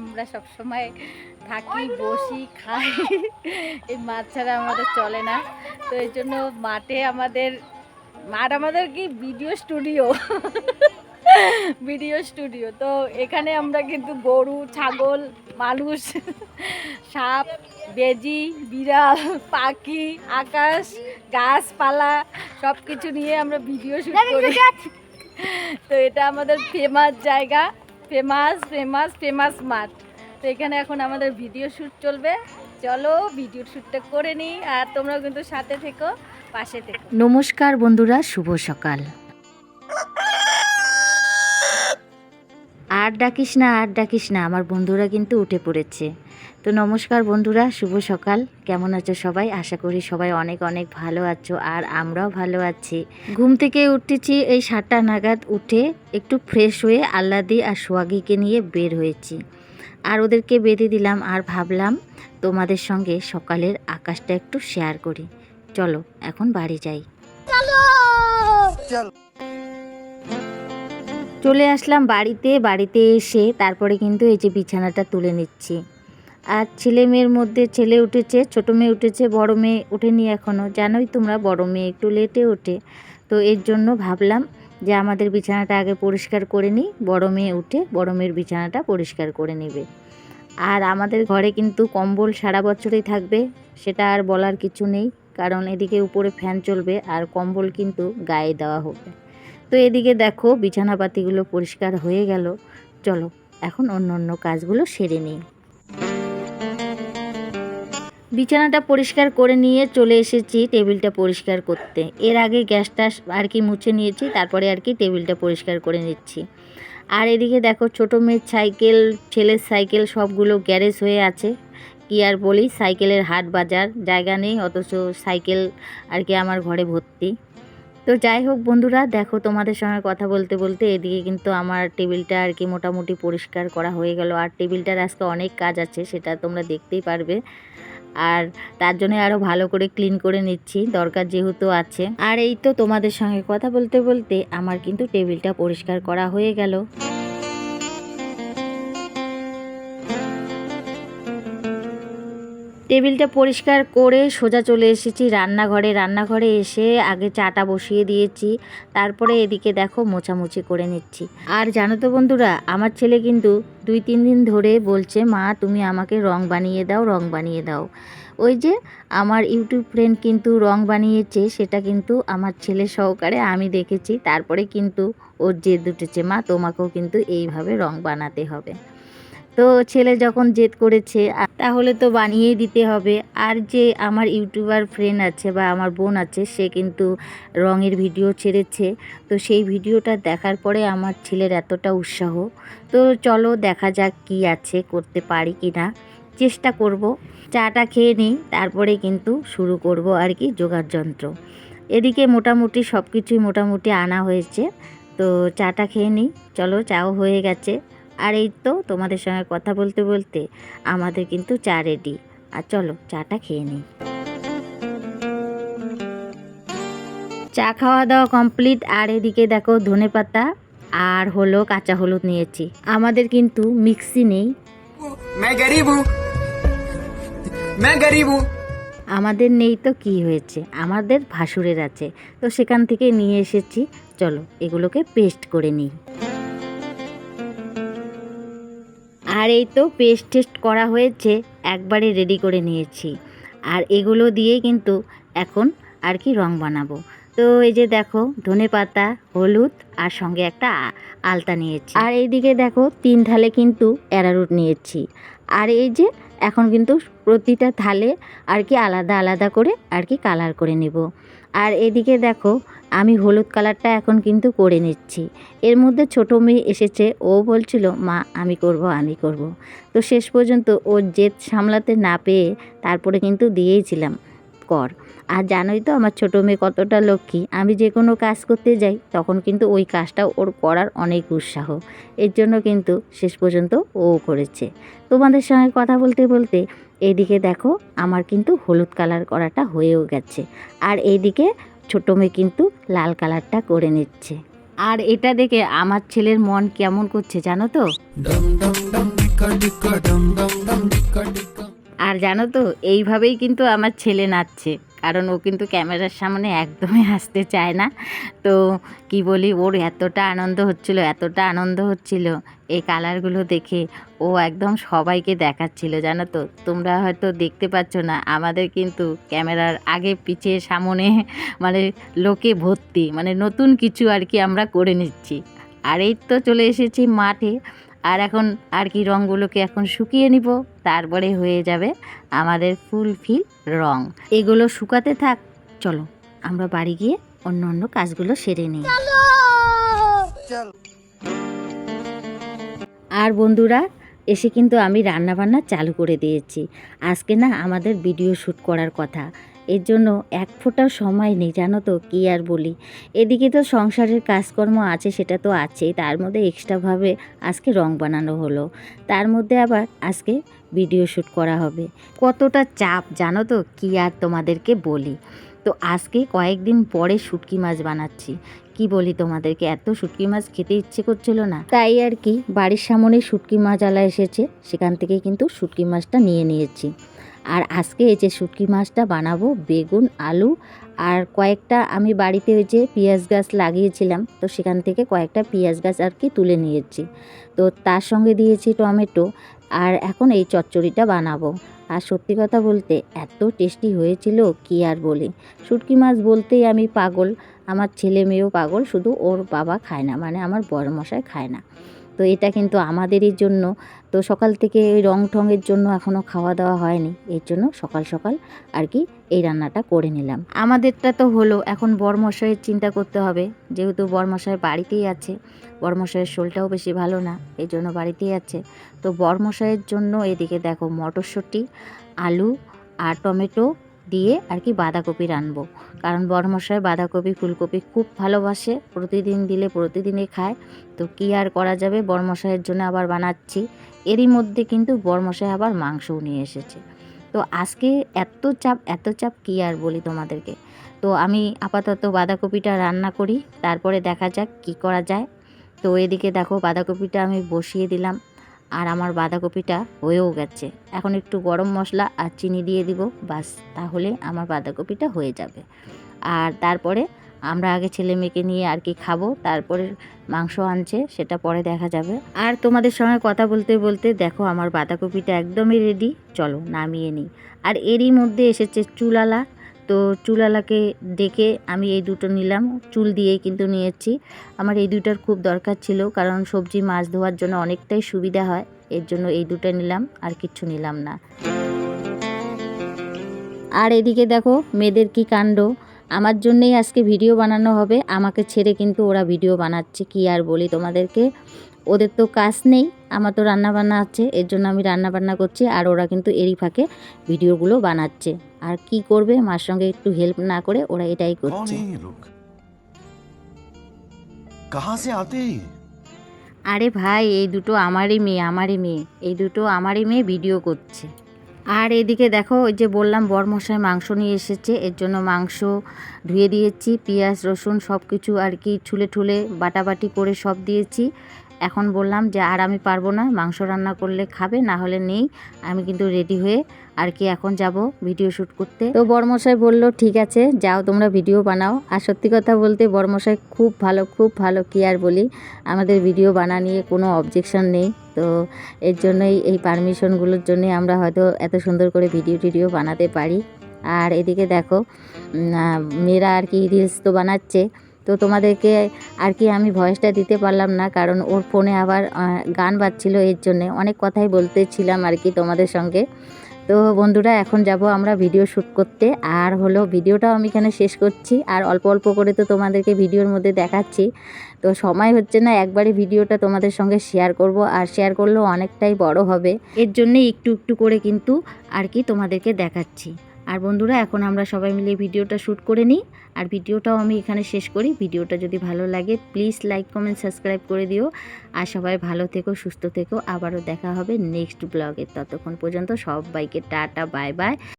আমরা সবসময় থাকি বসি খাই। এই মাছ ছাড়া আমাদের চলে না। তো এই জন্য মাঠে আমাদের মাঠ আমাদের কি? ভিডিও স্টুডিও ভিডিও স্টুডিও তো এখানে আমরা কিন্তু গরু ছাগল মানুষ সাপ বেজি বিড়াল পাখি আকাশ গাছপালা সব কিছু নিয়ে আমরা ভিডিও শুট করি। তো এটা আমাদের ফেমাস জায়গা। ফেমাস ফেমাস ফেমাস মাঠ তো এখানে এখন আমাদের ভিডিও শ্যুট চলবে। চলো ভিডিও শ্যুটটা করে নিই আর তোমরাও কিন্তু সাথে থেকো, পাশে থেকো। নমস্কার বন্ধুরা, শুভ সকাল। আর ডাকিস না, আর ডাকিস না, আমার বন্ধুরা কিন্তু উঠে পড়েছে। তো নমস্কার বন্ধুরা শুভ সকাল। কেমন আছো সবাই? আশা করি সবাই অনেক অনেক ভালো আছো আর আমরাও ভালো আছি। ঘুম থেকে উঠেছি এই সাতটা নাগাদ উঠে একটু ফ্রেশ হয়ে আল্লাদি আর সোয়াগিকে নিয়ে বের হয়েছি। আর ওদেরকে বেঁধে দিলাম আর ভাবলাম তোমাদের সঙ্গে সকালের আকাশটা একটু শেয়ার করি। চলো এখন বাড়ি যাই। চলে আসলাম বাড়িতে বাড়িতে এসে তারপরে কিন্তু এই যে বিছানাটা তুলে নিচ্ছি। আর ছেলে মেয়ের মধ্যে ছেলে উঠেছে, ছোট মেয়ে উঠেছে, বড় মেয়ে ওঠেনি এখনও জানোই তোমরা বড় মেয়ে, একটু লেটে ওঠে। তো এর জন্য ভাবলাম যে আমাদের বিছানাটা আগে পরিষ্কার করে নিই, বড় মেয়ে উঠে বড় মেয়ের বিছানাটা পরিষ্কার করে নেবে। আর আমাদের ঘরে কিন্তু কম্বল সারা বছরই থাকবে, সেটা আর বলার কিছু নেই, কারণ এদিকে উপরে ফ্যান চলবে আর কম্বল কিন্তু গায়ে দেওয়া হবে। তো এদিকে দেখো বিছানাপাতিগুলো পরিষ্কার হয়ে গেল। চলো, এখন অন্য অন্য কাজগুলো সেরে নিই। বিছানাটা পরিষ্কার করে নিয়ে চলে এসেছি টেবিলটা পরিষ্কার করতে। এর আগে গ্যাসটা আর কি মুছে নিয়েছি, তারপরে আর কি টেবিলটা পরিষ্কার করে নিচ্ছি। আর এদিকে দেখো ছোটো মেয়ের সাইকেল, ছেলের সাইকেল সবগুলো গ্যারেজ হয়ে আছে। কি আর বলি, সাইকেলের হাট বাজার, জায়গা নেই, অথচ সাইকেল আর কি আমার ঘরে ভর্তি। তো যাই হোক বন্ধুরা, দেখো তোমাদের সঙ্গে কথা বলতে বলতে এদিকে কিন্তু আমার টেবিলটা আর কি মোটামুটি পরিষ্কার করা হয়ে গেল। আর টেবিলটার আজকে অনেক কাজ আছে, সেটা তোমরা দেখতেই পারবে। আর তার জন্য আরও ভালো করে ক্লিন করে নিচ্ছি, দরকার যেহেতু আছে। আর এই তো তোমাদের সঙ্গে কথা বলতে বলতে আমার কিন্তু টেবিলটা পরিষ্কার করা হয়ে গেল। টেবিলটা পরিষ্কার করে সোজা চলে এসেছি রান্নাঘরে। রান্নাঘরে এসে আগে চাটা বসিয়ে দিয়েছি, তারপরে এদিকে দেখো মোছামুছি করে নিচ্ছি। আর জানো তো বন্ধুরা, আমার ছেলে কিন্তু দুই তিন দিন ধরে বলছে, মা, তুমি আমাকে রং বানিয়ে দাও, রং বানিয়ে দাও। ওই যে আমার ইউটিউব ফ্রেন্ড কিন্তু রং বানিয়েছে, সেটা কিন্তু আমার ছেলে সহকারে আমি দেখেছি। তারপরে কিন্তু ওর জেদ উঠেছে, মা, তোমাকেও কিন্তু এইভাবে রং বানাতে হবে। তো ছেলে যখন জেদ করেছে তাহলে তো বানিয়েই দিতে হবে। আর যে আমার ইউটিউবার ফ্রেন্ড আছে বা আমার বোন আছে, সে কিন্তু রঙের ভিডিও ছেড়েছে। তো সেই ভিডিওটা দেখার পরে আমার ছেলের এতটা উৎসাহ। তো চলো দেখা যাক কি আছে, করতে পারি কি না চেষ্টা করব। চাটা খেয়ে নিই, তারপরে কিন্তু শুরু করব আর কি যোগার যন্ত্র। এদিকে মোটামুটি সব কিছুই মোটামুটি আনা হয়েছে। তো চাটা খেয়ে নিই। চলো, চাও হয়ে গেছে। আর এই তো তোমাদের সঙ্গে কথা বলতে বলতে আমাদের কিন্তু চা রেডি আর চলো চাটা খেয়ে নিই। চা খাওয়া দাওয়া কমপ্লিট আর এদিকে দেখো ধনে পাতা আর হলো কাঁচা হলুদ নিয়েছি। আমাদের কিন্তু মিক্সি নেই। আমাদের নেই তো কি হয়েছে? আমাদের ভাসুরের আছে। তো সেখান থেকে নিয়ে এসেছি। চলো এগুলোকে পেস্ট করে নিই। আর এই তো পেস্ট টেস্ট করা হয়েছে, একবারে রেডি করে নিয়েছি। আর এগুলো দিয়ে কিন্তু এখন আর কি রং বানাবো। তো এই যে দেখো, ধনে পাতা, হলুদ আর সঙ্গে একটা আলতা নিয়েছি। আর এইদিকে দেখো, তিন থালে কিন্তু অ্যারারুট নিয়েছি। আর এই যে এখন কিন্তু প্রতিটা থালে আর কি আলাদা আলাদা করে আর কি কালার করে নেব। আর এদিকে দেখো, আমি হলুদ কালারটা এখন কিন্তু করে নিচ্ছি। এর মধ্যে ছোটো মেয়ে এসেছে, ও বলছিল, মা, আমি করব আমি করব। তো শেষ পর্যন্ত ওর জেদ সামলাতে না পেয়ে তারপরে কিন্তু দিয়েইছিলাম কর। আর জানোই তো আমার ছোটো মেয়ে কতটা লক্ষ্মী। আমি যে কোনো কাজ করতে যাই, তখন কিন্তু ওই কাজটা ওর করার অনেক উৎসাহ। এর জন্য কিন্তু শেষ পর্যন্ত ও করেছে। তোমাদের সঙ্গে কথা বলতে বলতে এদিকে দেখো, আমার কিন্তু হলুদ কালার করাটা হয়েও গেছে। আর এইদিকে ছোটো মেয়ে কিন্তু লাল কালারটা করে নিচ্ছে। আর এটা দেখে আমার ছেলের মন কেমন করছে জানো তো? আর জানো তো, এইভাবেই কিন্তু আমার ছেলে নাচছে। কারণ ও কিন্তু ক্যামেরার সামনে একদমই আসতে চায় না। তো কি বলি, ওর এতটা আনন্দ হচ্ছিল, এতটা আনন্দ হচ্ছিল এই কালারগুলো দেখে। ও একদম সবাইকে দেখাচ্ছিল, জানো তো? তোমরা হয়তো দেখতে পাচ্ছ না, আমাদের কিন্তু ক্যামেরার আগে, পিছে, সামনে মানে লোকে ভর্তি মানে নতুন কিছু আর কি আমরা করে নিচ্ছি। আর এই তো চলে এসেছি মাঠে। আর এখন আর কি রঙগুলোকে এখন শুকিয়ে নিব, তারপরে হয়ে যাবে আমাদের ফুল ফিল রং। এগুলো শুকাতে থাক, চলো আমরা বাড়ি গিয়ে অন্য অন্য কাজগুলো সেরে নিই। আর বন্ধুরা, এসে কিন্তু আমি রান্না বান্না চালু করে দিয়েছি। আজকে না আমাদের ভিডিও শ্যুট করার কথা। এর জন্য এক ফোঁটা সময় নেই, জানো তো? কী আর বলি? এদিকে তো সংসারের কাজকর্ম আছে, সেটা তো আছেই। তার মধ্যে এক্সট্রাভাবে আজকে রং বানানো হলো। তার মধ্যে আবার আজকে ভিডিও শ্যুট করা হবে। কতটা চাপ, জানো তো? কী আর তোমাদেরকে বলি? তো আজকে কয়েকদিন পরে শুটকি মাছ বানাচ্ছি। কি বলি তোমাদেরকে? এত শুটকি মাছ খেতে ইচ্ছে করছিল না। তাই আর কি, বাড়ির সামনে শুটকি মাছ আলা এসেছে। সেখান থেকে কিন্তু শুটকি মাছটা নিয়ে নিয়েছি। আর আজকে এই যে শুটকি মাছটা বানাবো, বেগুন, আলু আর কয়েকটা আমি বাড়িতে ওই যে পেঁয়াজ গাছ লাগিয়েছিলাম, তো সেখান থেকে কয়েকটা পেঁয়াজ গাছ আর কি তুলে নিয়েছি। তো তার সঙ্গে দিয়েছি টমেটো আর এখন এই চচ্চড়িটা বানাবো। আর সত্যি কথা বলতে এত টেস্টি হয়েছিল, কি আর বলি। শুটকি মাছ বলতেই আমি পাগল, আমার ছেলে মেয়েও পাগল, শুধু ওর বাবা খায় না মানে আমার বড় মশাই খায় না। তো এটা কিন্তু আমাদেরই জন্য। তো সকাল থেকে ওই রং ঠঙের জন্য এখনও খাওয়া দাওয়া হয়নি। এর জন্য সকাল সকাল আর কি এই রান্নাটা করে নিলাম। আমাদেরটা তো হলো, এখন বরমশাইয়ের চিন্তা করতে হবে। যেহেতু বরমশাই বাড়িতেই আছে, বরমশাইয়ের শোলটাও বেশি ভালো না, এই জন্য বাড়িতেই আছে। তো বরমশাইয়ের জন্য এদিকে দেখো মটরশুঁটি, আলু আর টমেটো দিয়ে আর কি বাঁধাকপি রানবো কারণ বরমশাই বাঁধাকপি, ফুলকপি খুব ভালোবাসে, প্রতিদিন দিলে প্রতিদিনই খায়। তো কী আর করা যাবে? বরমশাইয়ের জন্য আবার বানাচ্ছি। এরই মধ্যে কিন্তু বরমশাই আবার মাংসও নিয়ে এসেছে। তো আজকে এত চাপ এত চাপ কী আর বলি তোমাদেরকে? তো আমি আপাতত বাঁধাকপিটা রান্না করি, তারপরে দেখা যাক কি করা যায়। তো এদিকে দেখো বাঁধাকপিটা আমি বসিয়ে দিলাম। আর আমার বাঁধাকপিটা হয়েও গেছে। এখন একটু গরম মশলা আর চিনি দিয়ে দিব, বাস, তাহলে আমার বাঁধাকপিটা হয়ে যাবে। আর তারপরে আমরা আগে ছেলে মেয়েকে নিয়ে আর কি খাব, তারপরে মাংস আনছে, সেটা পরে দেখা যাবে। আর তোমাদের সঙ্গে কথা বলতে বলতে দেখো আমার বাঁধাকপিটা একদমই রেডি চলো নামিয়ে নিই। আর এরই মধ্যে এসেছে চুলালা তো চুলালাকে ডেকে আমি এই দুটো নিলাম। চুল দিয়েই কিন্তু নিয়েছি। আমার এই দুটার খুব দরকার ছিল, কারণ সবজি মাছ ধোয়ার জন্য অনেকটাই সুবিধা হয়। এর জন্য এই দুটো নিলাম, আর কিচ্ছু নিলাম না। আর এদিকে দেখো, মেয়েদের কি কাণ্ড। আমার জন্যই আজকে ভিডিও বানানো হবে। আমাকে ছেড়ে কিন্তু ওরা ভিডিও বানাচ্ছে, কি আর বলি তোমাদেরকে? ওদের তো কাজ নেই। আমার তো রান্নাবান্না আছে এর জন্য আমি রান্নাবান্না করছি আর ওরা কিন্তু এরই ফাঁকে ভিডিওগুলো বানাচ্ছে। আর কি করবে মার সঙ্গে একটু হেল্প না করে ওরা এটাই করছে। আরে ভাই এই দুটো আমারই মেয়ে আমারই মেয়ে। এই দুটো আমারই মেয়ে ভিডিও করছে। আর এদিকে দেখো ওই যে বললাম বরমশায় মাংস নিয়ে এসেছে এর জন্য মাংস ধুয়ে দিয়েছি পেঁয়াজ রসুন সব কিছু আর কি ছুলে ঠুলে বাটাবাটি করে সব দিয়েছি। এখন বললাম যে আর আমি পারব না, মাংস রান্না করলে খাবে, না হলে নেই। আমি কিন্তু রেডি হয়ে আর কি এখন যাব ভিডিও শ্যুট করতে। তো বরমশাই বলল, ঠিক আছে, যাও তোমরা ভিডিও বানাও। আর সত্যি কথা বলতে বরমশাই খুব ভালো খুব ভালো কি আর বলি। আমাদের ভিডিও বানা নিয়ে কোনো অবজেকশন নেই। তো এর জন্যই এই পারমিশনগুলোর জন্যই আমরা হয়তো এত সুন্দর করে ভিডিও টিডিও বানাতে পারি। আর এদিকে দেখো মেয়েরা আর কি রিলস তো বানাচ্ছে। তো তোমাদেরকে আর কি আমি ভয়েসটা দিতে পারলাম না, কারণ ওর ফোনে আবার গান বাজছিল এর জন্যে। অনেক কথাই বলতেছিলাম আর কি তোমাদের সঙ্গে। তো বন্ধুরা, এখন যাব আমরা ভিডিও শ্যুট করতে। আর হলো ভিডিওটাও আমি এখানে শেষ করছি। আর অল্প অল্প করে তো তোমাদেরকে ভিডিওর মধ্যে দেখাচ্ছি। তো সময় হচ্ছে না, একবারে ভিডিওটা তোমাদের সঙ্গে শেয়ার করব। আর শেয়ার করলেও অনেকটাই বড় হবে। এর জন্যে একটু একটু করে কিন্তু আর কি তোমাদেরকে দেখাচ্ছি। আর বন্ধুরা, এখন আমরা সবাই মিলে ভিডিওটা শ্যুট করে নিই। আর ভিডিওটাও আমি এখানে শেষ করি। ভিডিওটা যদি ভালো লাগে প্লিজ লাইক কমেন্ট সাবস্ক্রাইব করে দিও। আর সবাই ভালো থেকো, সুস্থ থেকো। আবারও দেখা হবে নেক্সট ব্লগে ততক্ষণ পর্যন্ত সবাইকে টাটা বাই বাই